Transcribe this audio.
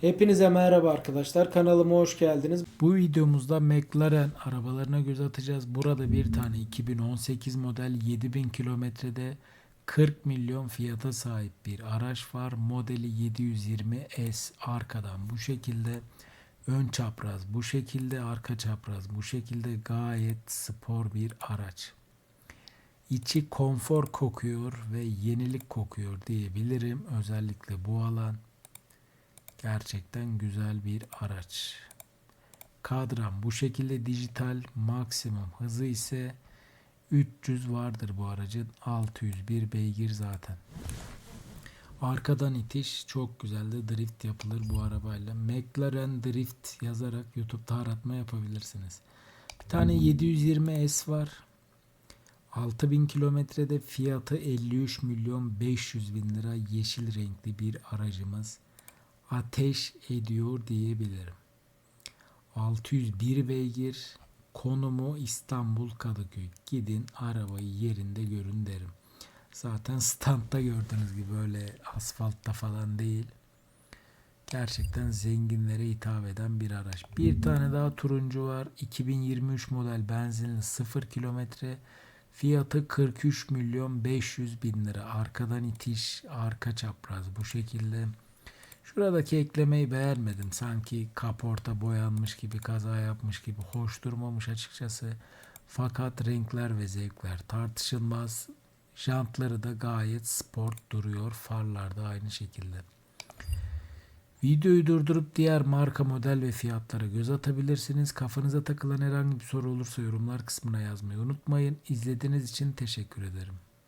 Hepinize merhaba arkadaşlar. Kanalıma hoş geldiniz. Bu videomuzda McLaren arabalarına göz atacağız. Burada bir tane 2018 model 7000 kilometrede 40 milyon fiyata sahip bir araç var. Modeli 720S arkadan bu şekilde ön çapraz bu şekilde arka çapraz bu şekilde gayet spor bir araç. İçi konfor kokuyor ve yenilik kokuyor diyebilirim. Özellikle bu alan Gerçekten güzel bir araç. Kadran bu şekilde dijital maksimum hızı ise 300 vardır bu aracın 601 beygir zaten. Arkadan itiş çok güzeldi. Drift yapılır bu arabayla. McLaren Drift yazarak YouTube'da aratma yapabilirsiniz. Bir tane 720S var. 6000 kilometrede fiyatı 53 milyon 500 bin lira yeşil renkli bir aracımız ateş ediyor diyebilirim. 601 beygir konumu İstanbul Kadıköy. Gidin arabayı yerinde görün derim. Zaten standta gördüğünüz gibi öyle asfaltta falan değil. Gerçekten zenginlere hitap eden bir araç. Bir tane daha turuncu var. 2023 model benzinli 0 kilometre. Fiyatı 43 milyon 500 bin lira. Arkadan itiş, arka çapraz bu şekilde. Şuradaki eklemeyi beğenmedim. Sanki kaporta boyanmış gibi, kaza yapmış gibi hoş durmamış açıkçası. Fakat renkler ve zevkler tartışılmaz. Jantları da gayet sport duruyor. Farlar da aynı şekilde. Videoyu durdurup diğer marka model ve fiyatlara göz atabilirsiniz. Kafanıza takılan herhangi bir soru olursa yorumlar kısmına yazmayı unutmayın. İzlediğiniz için teşekkür ederim.